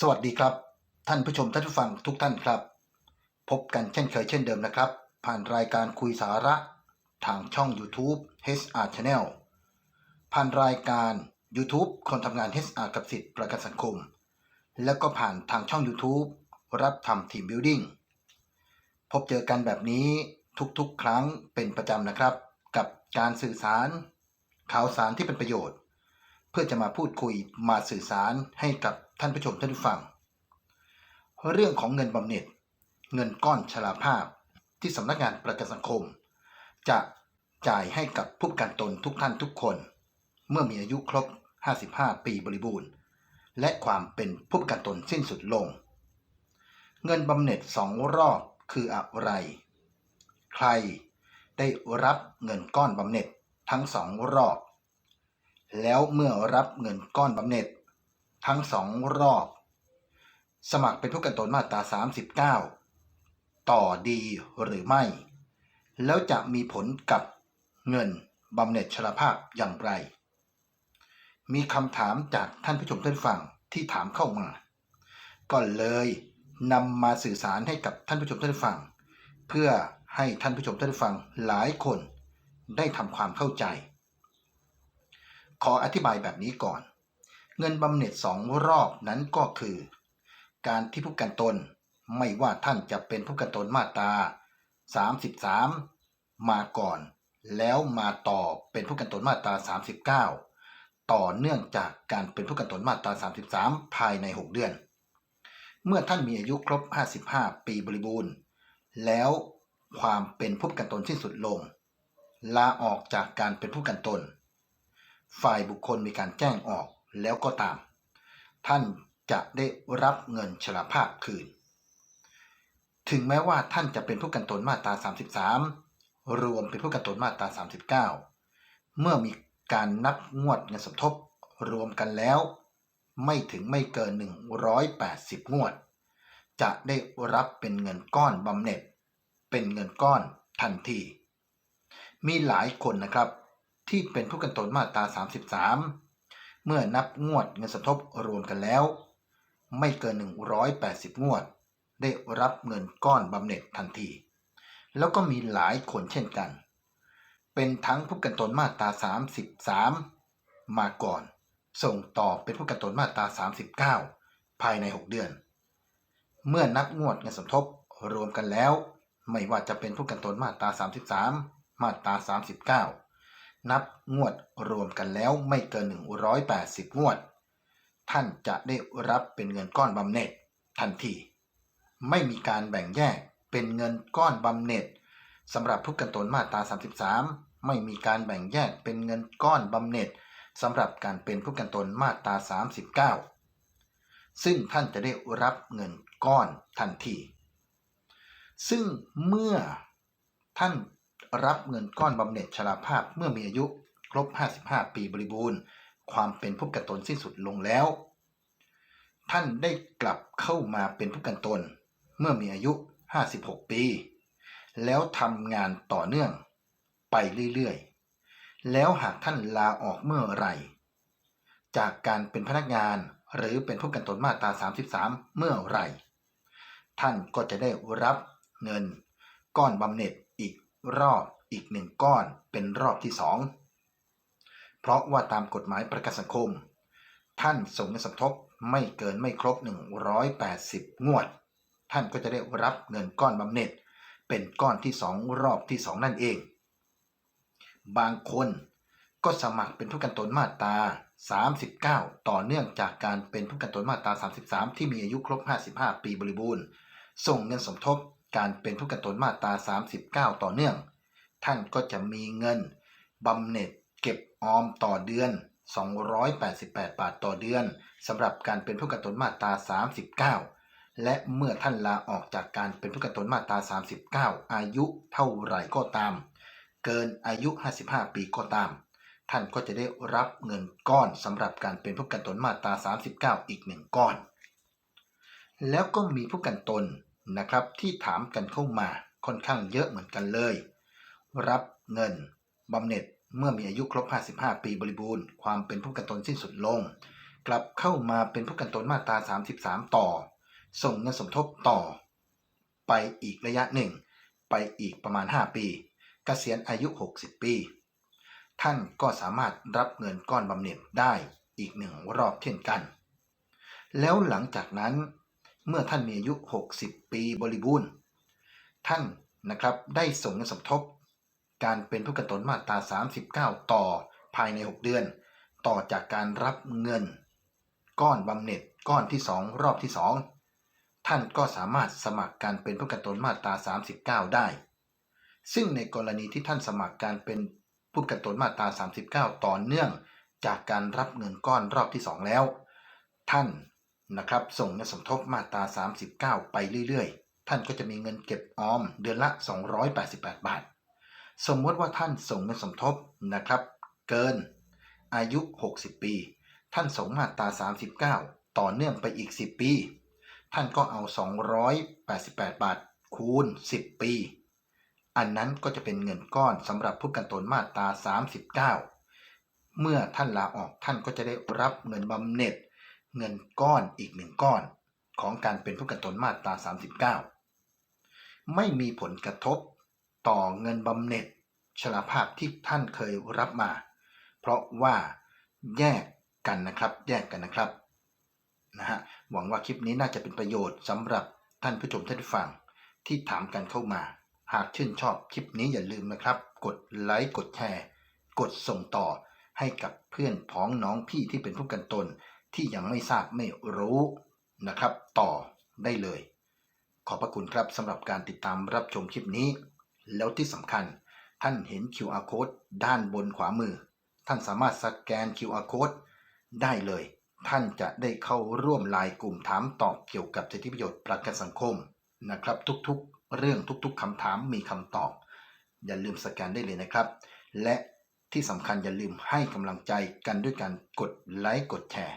สวัสดีครับ ท่านผู้ชมท่านผู้ฟังทุกท่านครับ พบกันเช่นเคยเช่นเดิมนะครับ ผ่านรายการคุยสาระ ทางช่อง YouTube HR Channel ผ่านรายการ YouTube คนทำงาน HR กับสิทธิประกันสังคม แล้วก็ผ่านทางช่อง YouTube รับทำทีมบิ l ดิ้งพบเจอกันแบบนี้ทุกๆ ครั้งเป็นประจำนะครับ กับการสื่อสาร ข่าวสารที่เป็นประโยชน์ พื่อจะมาพูดคุยมาสื่อสารให้กับท่านผู้ชมท่านผู้ฟัง เรื่องของเงินบำเหน็จ เงินก้อนชราภาพที่สำนักงานประกันสังคม จะจ่ายให้กับผู้ประกันตนทุกท่านทุกคน เมื่อมีอายุครบ 55 ปีบริบูรณ์ และความเป็นผู้ประกันตนสิ้นสุดลง เงินบำเหน็จสองรอบคืออะไร ใครได้รับเงินก้อนบำเหน็จทั้งสองรอบ แล้วเมื่อรับเงินก้อนบำเหน็จ ทั้งสองรอบ สมัครเป็นผู้กันตนมาตรา 39 ต่อดีหรือไม่ แล้วจะมีผลกับเงินบำเหน็จชราภาพอย่างไร มีคำถามจากท่านผู้ชมท่านฟังที่ถามเข้ามา ก็เลยนำมาสื่อสารให้กับท่านผู้ชมท่านฟัง เพื่อให้ท่านผู้ชมท่านฟังหลายคนได้ทำความเข้าใจ ขออธิบายแบบนี้ก่อน เงินบำเหน็จสองรอบนั้นก็คือ การที่ผู้กันตน ไม่ว่าท่านจะเป็นผู้กันตนมาตรา33 มาก่อน แล้วมาต่อเป็นผู้กันตนมาตรา 39 ต่อเนื่องจากการเป็นผู้กันตนมาตรา 33 ภายใน 6 เดือน เมื่อท่านมีอายุครบ 55 ปีบริบูรณ์ แล้วความเป็นผู้กันตนสิ้นสุดลง ลาออกจากการเป็นผู้กันตน ฝ่ายบุคคลมีการแจ้งออกแล้วก็ตาม ท่านจะได้รับเงินชราภาพคืน ถึงแม้ว่าท่านจะเป็นผู้กันตนมาตรา 33 รวมเป็นผู้กันตนมาตรา 39 เมื่อมีการนับงวดเงินสมทบรวมกันแล้ว ไม่ถึงไม่เกิน 180 งวด จะได้รับเป็นเงินก้อนบำเหน็จ เป็นเงินก้อนทันที มีหลายคนนะครับ ที่เป็นผู้กันตนมาตรา 33 เมื่อนับงวดเงินสมทบรวมกันแล้ว ไม่เกิน 180 งวด ได้รับเงินก้อนบำเหน็จทันที แล้วก็มีหลายคนเช่นกัน เป็นทั้งผู้กันตนมาตรา 33 มาก่อน ส่งต่อเป็นผู้กันตนมาตรา 39 ภายใน 6 เดือน เมื่อนับงวดเงินสมทบรวมกันแล้ว ไม่ว่าจะเป็นผู้กันตนมาตรา 33 มาตรา 39 นับงวดรวมกันแล้วไม่เกิน 180 งวด ท่านจะได้รับเป็นเงินก้อนบำเหน็จทันที ไม่มีการแบ่งแยกเป็นเงินก้อนบำเหน็จสำหรับผู้กันตนมาตรา 33 ไม่มีการแบ่งแยกเป็นเงินก้อนบำเหน็จสำหรับการเป็นผู้กันตนมาตรา 39 ซึ่งท่านจะได้รับเงินก้อนทันที ซึ่งเมื่อท่าน รับเงินก้อนบำเหน็จชราภาพเมื่อมีอายุครบ 55 ปีบริบูรณ์ ความเป็นผู้กันตนสิ้นสุดลงแล้ว ท่านได้กลับเข้ามาเป็นผู้กันตน เมื่อมีอายุ 56 ปี แล้วทำงานต่อเนื่อง ไปเรื่อยๆ แล้วหากท่านลาออกเมื่อไหร่ จากการเป็นพนักงานหรือเป็นผู้กันตนมาตรา 33 เมื่อไหร่ ท่านก็จะได้รับเงินก้อนบำเหน็จ รอบอีกหนึ่งก้อนเป็นรอบที่สองเพราะว่าตามกฎหมายประกันสังคม ท่านส่งเงินสมทบไม่เกินไม่ครบ 180 งวด ท่านก็จะได้รับเงินก้อนบำเหน็จ เป็นก้อนที่สองรอบที่สองนั่นเอง บางคนก็สมัครเป็นผู้กันตนมาตรา 39 ต่อเนื่องจากการเป็นผู้กันตนมาตรา 33 ที่มีอายุครบ 55 ปีบริบูรณ์ ส่งเงินสมทบ การเป็นผู้ประกันตนมาตรา 39 ต่อเนื่อง ท่านก็จะมีเงินบำเหน็จเก็บออมต่อเดือน 288 บาทต่อเดือนสำหรับการเป็นผู้ประกันตนมาตรา 39 และเมื่อท่านลาออกจากการเป็นผู้ประกันตนมาตรา 39 อายุเท่าไหร่ก็ตาม เกินอายุ 55 ปีก็ตาม ท่านก็จะได้รับเงินก้อนสำหรับการเป็นผู้กันตนมาตรา 39 อีกหนึ่งก้อน แล้วก็มีผู้กันตน นะครับ ที่ถามกันเข้ามาค่อนข้างเยอะเหมือนกันเลย รับเงินบำเหน็จเมื่อมีอายุครบ 55 ปีบริบูรณ์ ความเป็นผู้กันตนสิ้นสุดลง กลับเข้ามาเป็นผู้กันตนมาตรา 33 ต่อ ส่งเงินสมทบต่อ ไปอีกระยะหนึ่ง ไปอีกประมาณ 5 ปีเกษียณอายุ 60 ปี ท่านก็สามารถรับเงินก้อนบำเหน็จได้อีกหนึ่งรอบเช่นกัน แล้วหลังจากนั้น เมื่อท่านมีอายุ 60 ปีบริบูรณ์ ท่านนะครับได้ส่งเงินสมทบ การเป็นผู้กันตนมาตรา 39 ต่อภายใน 6 เดือน ต่อจากการรับเงิน ก้อนบำเหน็จก้อนที่ 2 รอบที่ 2 ท่านก็สามารถสมัครการเป็นผู้กันตนมาตรา 39 ได้ ซึ่งในกรณีที่ท่านสมัครการเป็นผู้กันตนมาตรา 39 ต่อเนื่องจากการรับเงินก้อนรอบที่ 2 แล้ว ท่าน นะครับ ส่งเงินสมทบมาตรา 39 ไปเรื่อยๆ ท่านก็จะมีเงินเก็บออมเดือนละ 288 บาท สมมติว่าท่านส่งเงินสมทบนะครับ เกินอายุ 60 ปี ท่านส่งมาตรา 39 ต่อเนื่องไปอีก 10 ปี ท่านก็เอา 288 บาท คูณ 10 ปี อันนั้นก็จะเป็นเงินก้อนสำหรับผู้กันตนมาตรา 39 เมื่อท่านลาออกท่านก็จะได้รับเงินบำเหน็จ เงินก้อนอีกหนึ่งก้อนของการเป็นผู้กันตนมาตรา 39 ไม่มีผลกระทบต่อเงินบำเหน็จชราภาพที่ท่านเคยรับมา เพราะว่าแยกกันนะครับ แยกกันนะครับนะฮะหวังว่าคลิปนี้น่าจะเป็นประโยชน์สำหรับท่านผู้ชมท่านฟังที่ถามกันเข้ามา หากชื่นชอบคลิปนี้อย่าลืมนะครับ กดไลค์กดแชร์ กดส่งต่อให้กับเพื่อนพ้องน้องพี่ที่เป็นผู้กันตน ที่ยังไม่ทราบไม่รู้นะครับ ต่อได้เลย ขอบพระคุณครับสำหรับการติดตามรับชมคลิปนี้ แล้วที่สำคัญท่านเห็น QR code ด้านบนขวามือ ท่านสามารถสแกน QR code ได้เลย ท่านจะได้เข้าร่วมไลน์กลุ่มถามตอบเกี่ยวกับสิทธิประโยชน์ประกันสังคมนะครับ ทุกๆ เรื่องทุกๆคำถามมีคำตอบ อย่าลืมสแกนได้เลยนะครับ และที่สำคัญอย่าลืมให้กำลังใจกันด้วยการกดไลค์กดแชร์